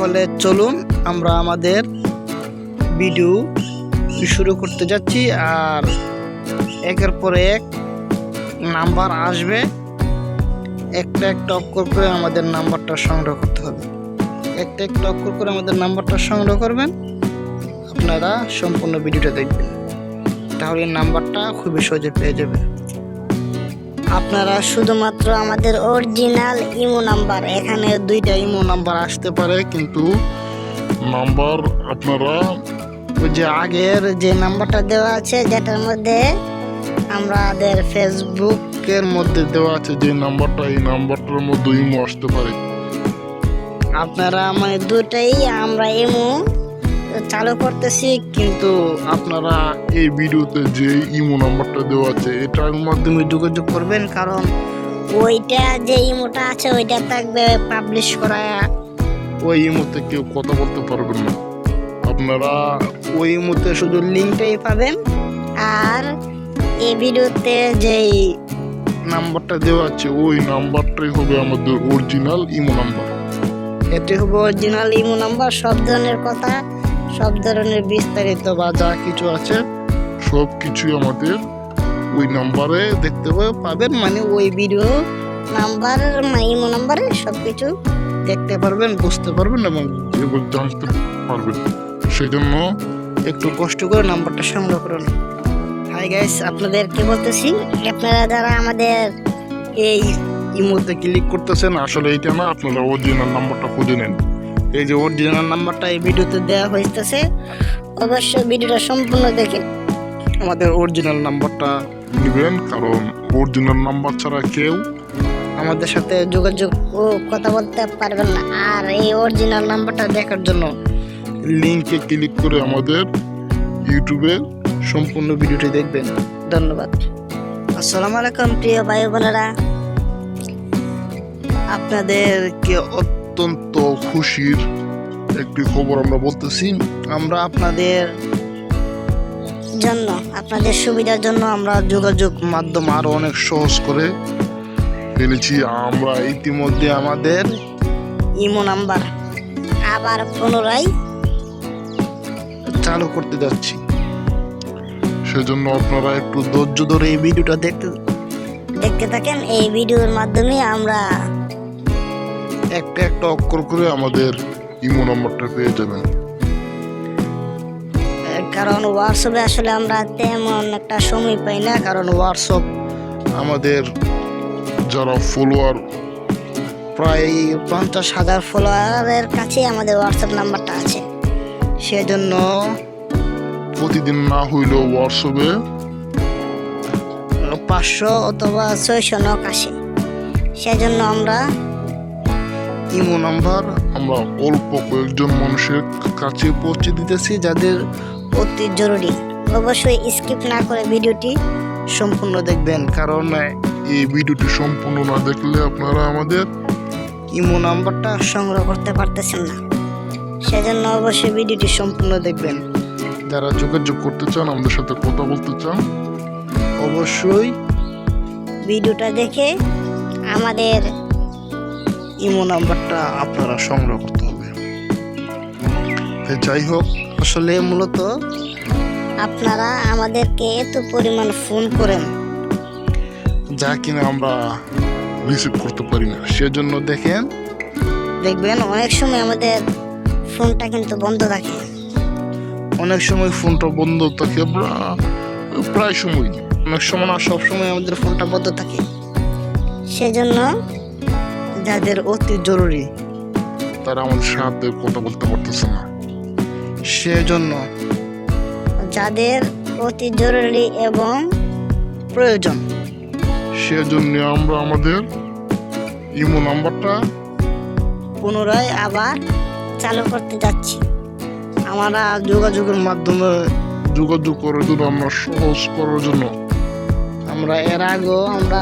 তাহলে চলুন আমরা আমাদের ভিডিও শুরু করতে যাচ্ছি আর একের পর এক নাম্বার আসবে। একটা একটা অক্ষর করে আমাদের নাম্বারটা সংগ্রহ করতে হবে। একটা একটা অক্ষর করে আমাদের নাম্বারটা সংগ্রহ করবেন। আপনারা সম্পূর্ণ ভিডিওটা দেখবেন। তাহলে নাম্বারটা খুবই সহজে পেয়ে যাবে আপনারা শুধুমাত্র আমাদের অরিজিনাল ইমো নাম্বার এখানে দুইটা ইমো নাম্বার আসতে পারে কিন্তু নাম্বার আপনারা ওই যে আগের যে নাম্বারটা দেওয়া আছে যেটার মধ্যে আমাদের ফেসবুকের মধ্যে দেওয়া আছে যে নাম্বারটা এই নাম্বারটার মধ্যে ইমো আসতে পারে। আপনারা মানে দুটাই আমরা ইমো চালু করতেছি কিন্তু আপনারা এই ভিডিওতে যে ইমো নাম্বারটা দেওয়া আছে এটার মাধ্যমে যোগাযোগ করবেন কারণ ওইটা যে ইমোটা আছে ওইটা থাকবে পাবলিশ করা। ওই ইমোতে কেউ কথা বলতে পারবেন না। আপনারা ওই মুহূর্তে শুধু লিঙ্কটাই পাবেন। আর এই ভিডিওতে যেই নাম্বারটা দেওয়া আছে ওই নাম্বারটাই হবে আমাদের অরিজিনাল ইমো নাম্বার। এটি হবে অরিজিনাল ইমো নাম্বার সব ধরনের কথা সব ধরনের বিস্তারিত বা যা কিছু আছে সব কিছুই আমাদের ওই নাম্বারে দেখতে পাবে- পাবেন মানে ওই ভিডিও নাম্বার ইমো নাম্বারে সব কিছু দেখতে পারবেন বুঝতে পারবেন এবং এগুলো জানতে পারবেন। সেই জন্য একটু কষ্ট করে নাম্বারটা সংগ্রহ করুন। হাই গাইস আপনাদের কি বলতেছি আপনারা যারা আমাদের এই ইমোতে ক্লিক করতেছেন আসলে এইটা না আপনারা অরিজিনাল নাম্বারটা খুঁজে নেন। এই যে অরিজিনাল নাম্বারটা এই ভিডিওতে দেওয়া হইতেছে। অবশ্যই ভিডিওটা সম্পূর্ণ দেখেন আমাদের অরিজিনাল নাম্বারটা নেবেন কারণ অরিজিনাল নাম্বার ছাড়া কেউ আমাদের সাথে যোগাযোগ ও কথা বলতে পারবেন না। আর এই অরিজিনাল নাম্বারটা দেখার জন্য লিঙ্কে ক্লিক করে আমাদের ইউটিউবে সম্পূর্ণ ভিডিওটি দেখবেন। ধন্যবাদ। আসসালামু আলাইকুম প্রিয় ভাই বোনেরা। আপনাদের আপনাদেরকে অত্যন্ত খুশির একটি খবর আমরা বলতেছি। আমরা আপনাদের জন্য আপনাদের সুবিধার জন্য আমরা যোগাযোগ মাধ্যম আরও অনেক সহজ করে ফেলেছি। আমরা ইতিমধ্যে আমাদের ইমো নাম্বার আবার পুনরায় চালু করতে যাচ্ছি। সেজন্য আপনারা একটু ধৈর্য ধরে এই ভিডিওটা দেখতে দেখতে থাকেন। এই ভিডিওর মাধ্যমে আমরা একটা একটা অক্ষর করে আমাদের ইমো নম্বরটা পেয়ে যাবেন। কারণ হোয়াটসঅ্যাপে আসলে আমরা তেমন একটা সময় পাই না কারণ হোয়াটসঅ্যাপ আমাদের যারা ফলোয়ার প্রায় পঞ্চাশ হাজার ফলোয়ারের কাছে আমাদের হোয়াটসঅ্যাপ নাম্বারটা আছে। সেজন্য প্রতিদিন না হইলেও হোয়াটসঅ্যাপে পাঁচশো অথবা ছয়শো নক আসে। সেজন্য আমরা ইমো নাম্বার। আমরা অল্প কয়েকজন মানুষের কাছে পৌঁছে দিতেছি যাদের অতি জরুরি। অবশ্যই স্কিপ না করে ভিডিওটি সম্পূর্ণ দেখবেন কারণ এই ভিডিওটি সম্পূর্ণ না দেখলে আপনারা আমাদের ইমো নাম্বারটা সংগ্রহ করতে পারতেছেন না। সেজন্য অবশ্যই ভিডিওটি সম্পূর্ণ দেখবেন। যারা যোগাযোগ করতে চান আমাদের সাথে কথা বলতে চান অবশ্যই ভিডিওটা দেখে আমাদের ইমো নাম্বারটা আপনারা সংগ্রহ করতে হবে। যাই হোক আসলে মূলত আপনারা আমাদেরকে এত পরিমাণ ফোন করেন। যা কিনা আমরা রিসিভ করতে পারি না। সেজন্য দেখেন দেখবেন অনেক সময় আমাদের ফোনটা কিন্তু বন্ধ থাকে। অনেক সময় ফোনটা বন্ধ থাকে প্রায় সময় অনেক সময় না সব সময় আমাদের ফোনটা বন্ধ থাকে। সেজন্য যাদের অতি জরুরি। তারা আমাদের সাথে কথা বলতে পারতেছে না। সেজন্য যাদের অতি জরুরি এবং প্রয়োজন। সেজন্য আমরা আমাদের ইমো নাম্বারটা পুনরায় আবার চালু করতে যাচ্ছি। আমরা যোগাযোগের মাধ্যমে যোগাযোগ করার জন্য আমরা সহজ করার জন্য। আমরা এর আগেও আমরা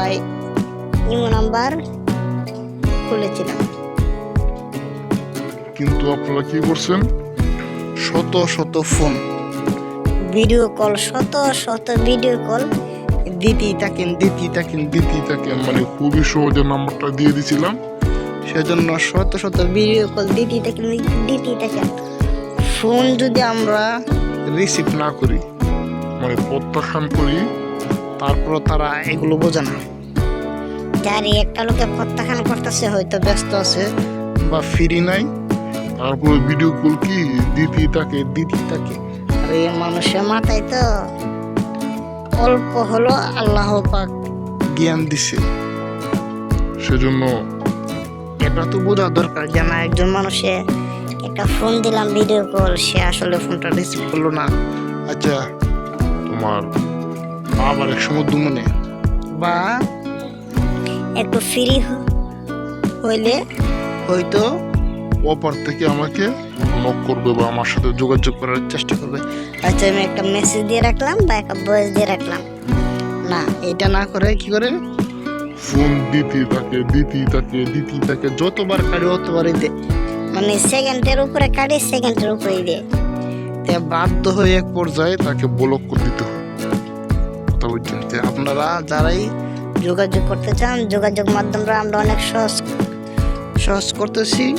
ইমো নাম্বার খুলেছিলাম। কিন্তু আপনারা কি করছেন? শত শত ফোন। ভিডিও কল শত শত ভিডিও কল। দিতেই থাকেন দিতেই থাকেন দিতেই তাকে মানে খুবই সহজে নাম্বারটা দিয়ে দিছিলাম। সেজন্য শত শত ভিডিও কল দিতে থাকেন দিতেই থাকেন। ফোন যদি আমরা রিসিভ না করি মানে প্রত্যাখ্যান করি তারপর তারা এগুলো বোঝে না। যারই একটা লোকে প্রত্যাখ্যান করতেছে হয়তো ব্যস্ত আছে। বা ফ্রি নাই। তারপরে ভিডিও কল কি? দিতেই থাকে দিদি থাকে আর এই মানুষের মাথায় তো অল্প হলো আল্লাহ পাক জ্ঞান দিছে। সেজন্য এটা তো বোঝা দরকার যে না একজন মানুষে একটা ফোন দিলাম ভিডিও কল সে আসলে ফোনটা রিসিভ করল না। আচ্ছা তোমার আবার এক সময় দুমনে। বা একটু ফ্রি হইলে? হয়তো অপার থেকে আমাকে নক করবে বা আমার সাথে যোগাযোগ করার চেষ্টা করবে। হয়তো আমি একটা মেসেজ দিয়ে রাখলাম বা একটা ভয়েস দিয়ে রাখলাম। না এটা না করে কি করে? ফোন দিতেই থাকে দিতেই থাকে দিতেই থাকে যতবার কাড়ি অতবারই দে। মানে সেকেন্ডের উপরে কাটে সেকেন্ডের উপরে দিয়ে তে বাধ্য হয়ে এক পর্যায়ে তাকে ব্লক করে দিতে। হয় কথা তে আপনারা যারাই যোগাযোগ করতে চান যোগাযোগ মাধ্যমটা আমরা অনেক সহজ সহজ করতেছি।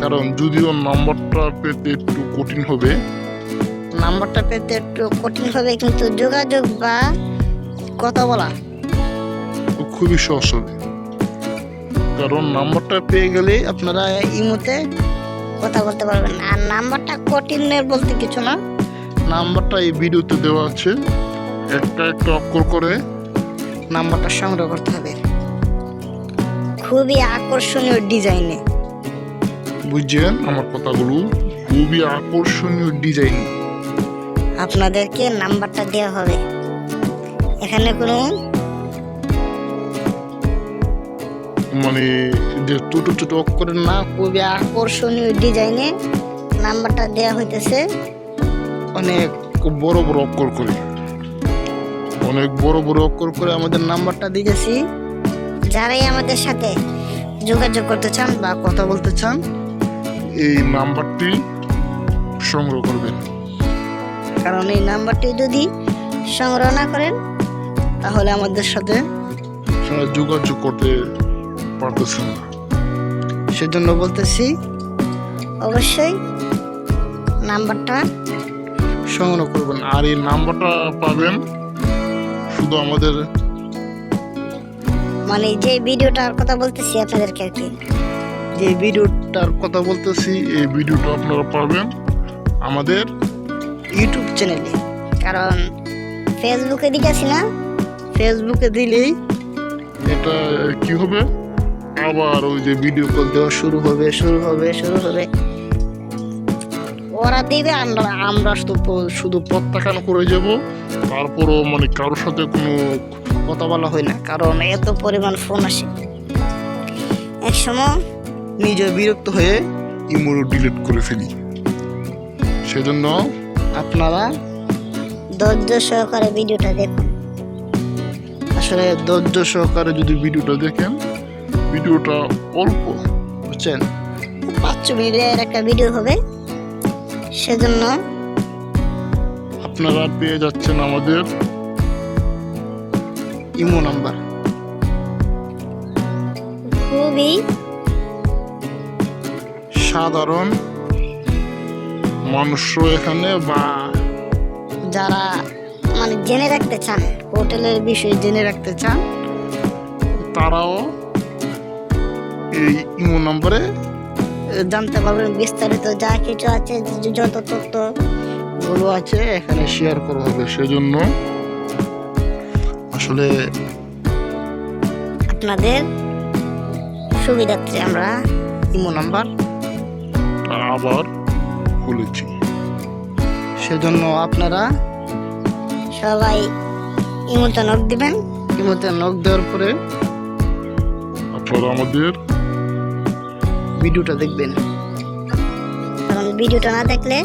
কারণ যদিও নাম্বারটা পেতে একটু কঠিন হবে। নাম্বারটা পেতে একটু কঠিন হবে কিন্তু যোগাযোগ বা কথা বলা খুবই সহজ হবে। কারণ নাম্বারটা পেয়ে গেলে আপনারা ইমোতে কথা বলতে পারবেন। আর নাম্বারটা কঠিনের বলতে কিছু না। নাম্বারটা এই ভিডিওতে দেওয়া আছে। একটা একটা অক্ষর করে। নাম্বারটা সংগ্রহ করতে হবে। খুবই আকর্ষণীয় ডিজাইনে। বুঝছেন? আমার কথাগুলো খুবই আকর্ষণীয় ডিজাইন। আপনাদেরকে নাম্বারটা দেওয়া হবে। এখানে কোনো মানে যে ছোট ছোট করে না? খুবই আকর্ষণীয় ডিজাইনে নাম্বারটা দেওয়া হইতেছে। অনেক খুব বড় বড় অক্ষর করে। অনেক বড় বড় অক্ষর করে আমাদের নাম্বারটা দিয়েছি। যারাই আমাদের সাথে যোগাযোগ করতে চান বা কথা বলতে চান এই নাম্বারটি সংগ্রহ করবেন। কারণ এই নাম্বারটি যদি সংগ্রহ না করেন তাহলে আমাদের সাথে যোগাযোগ করতে পারতেছেন না। সেজন্য বলতেছি অবশ্যই নাম্বারটা সংগ্রহ করবেন। আর এই নাম্বারটা পাবেন শুধু আমাদের। মানে যে ভিডিওটার কথা বলতেছি আপনাদেরকে আর কি। যে ভিডিওটার কথা বলতেছি এই ভিডিওটা আপনারা পাবেন আমাদের ইউটিউব চ্যানেলে। কারণ ফেসবুকে দিতেছি না। ফেসবুকে দিলেই এটা কি হবে? আবার ওই যে ভিডিও কল দেওয়া শুরু হবে শুরু হবে শুরু হবে। ওরা দিবে আমরা আমরা শুধু শুধু প্রত্যাখ্যান করে যাব। তারপরও মানে কারোর সাথে কোনো কথা বলা হয় না কারণ এত পরিমাণ ফোন আসে। এক সময় নিজে বিরক্ত হয়ে ইমোরও ডিলিট করে ফেলি। সেজন্য আপনারা ধৈর্য সহকারে ভিডিওটা দেখুন। আসলে ধৈর্য সহকারে যদি ভিডিওটা দেখেন ভিডিওটা অল্প বুঝছেন পাঁচ মিনিটের একটা ভিডিও হবে। সেজন্য আপনারা পেয়ে যাচ্ছেন আমাদের ইমো নাম্বার। খুবই সাধারণ মানুষ এখানে বা যারা মানে জেনে রাখতে চান হোটেলের বিষয়ে জেনে রাখতে চান তারাও এই ইমো নম্বরে জানতে পারবেন বিস্তারিত যা কিছু আছে যত তথ্যগুলো আছে এখানে শেয়ার করা হবে হবে। সেজন্য আসলে আপনাদের সুবিধার্থে আমরা ইমো নাম্বার আবার খুলেছি। সেজন্য আপনারা সবাই ইমোতে নক দিবেন। ইমোতে নক দেওয়ার পরে আপনারা আমাদের ভিডিওটা দেখবেন। কারণ ভিডিওটা না দেখলে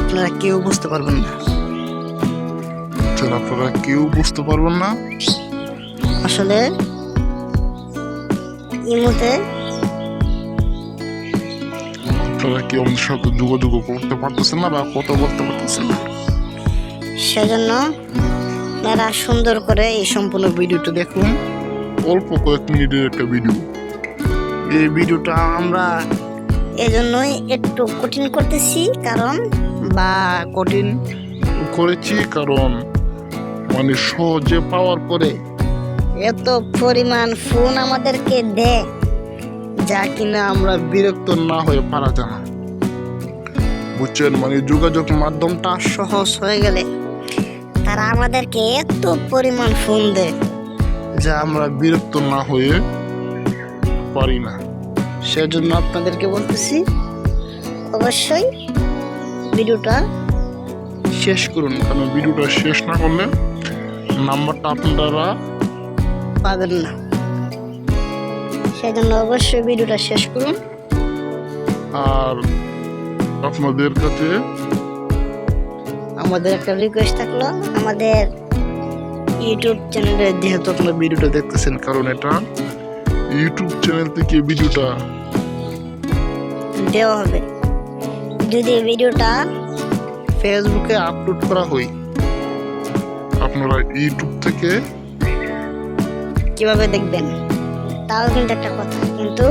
আপনারা কেউ বুঝতে পারবেন না। আপনারা কেউ বুঝতে পারবেন না। আসলে ইমোতে আপনারা কেউ আমাদের সাথে যোগাযোগ করতে পারতেছেন না বা কথা বলতে পারতেছেন না। সেজন্য আপনারা সুন্দর করে এই সম্পূর্ণ ভিডিওটা দেখুন। অল্প কয়েক মিনিটের একটা ভিডিও। ভিডিওটা আমরা এজন্যই একটু কঠিন করতেছি কারণ বা কঠিন করেছি কারণ মানে সহজে পাওয়ার পরে। এত পরিমাণ ফোন আমাদেরকে দেয় যা কিনা আমরা বিরক্ত না হয়ে পারা যায় না। বুঝছেন? মানে যোগাযোগ মাধ্যমটা সহজ হয়ে গেলে তারা আমাদেরকে এত পরিমাণ ফোন দেয় যা আমরা বিরক্ত না হয়ে পারি না সেজন্য আপনাদেরকে বলতেছি অবশ্যই ভিডিওটা শেষ করুন কারণ ভিডিওটা শেষ না করলে নাম্বারটা আপনারা পাবেন না। সেজন্য অবশ্যই ভিডিওটা শেষ করুন। আর আপনাদের কাছে আমাদের একটা রিকোয়েস্ট থাকল আমাদের ইউটিউব চ্যানেলে যেহেতু আপনারা ভিডিওটা দেখতেছেন কারণ এটা ইউটিউব চ্যানেল থেকে ভিডিওটা দেওয়া হবে। যদি ভিডিওটা ফেসবুকে আপলোড করা হয় আপনারা ইউটিউব থেকে কীভাবে দেখবেন? তাও কিন্তু একটা কথা কিন্তু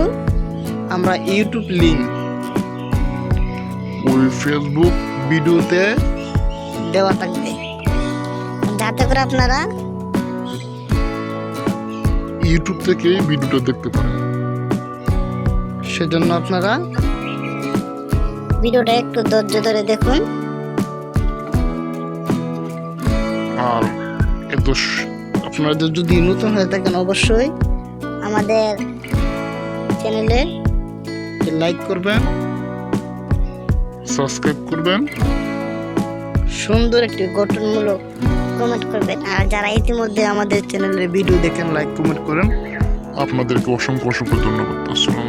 আমরা ইউটিউব লিঙ্ক ওই ফেসবুক ভিডিওতে দেওয়া থাকবে। যাতে করে আপনারা ইউটিউব থেকে ভিডিওটা দেখতে পারেন। সেজন্য আপনারা ভিডিওটা একটু ধৈর্য ধরে দেখুন। আর আপনারা যদি নতুন হয়ে থাকেন অবশ্যই আমাদের চ্যানেলে লাইক করবেন সাবস্ক্রাইব করবেন। সুন্দর একটি গঠনমূলক কমেন্ট করবেন। আর যারা ইতিমধ্যে আমাদের চ্যানেলের ভিডিও দেখেন লাইক কমেন্ট করেন। আপনাদেরকে অসংখ্য অসংখ্য ধন্যবাদ। আসসালাম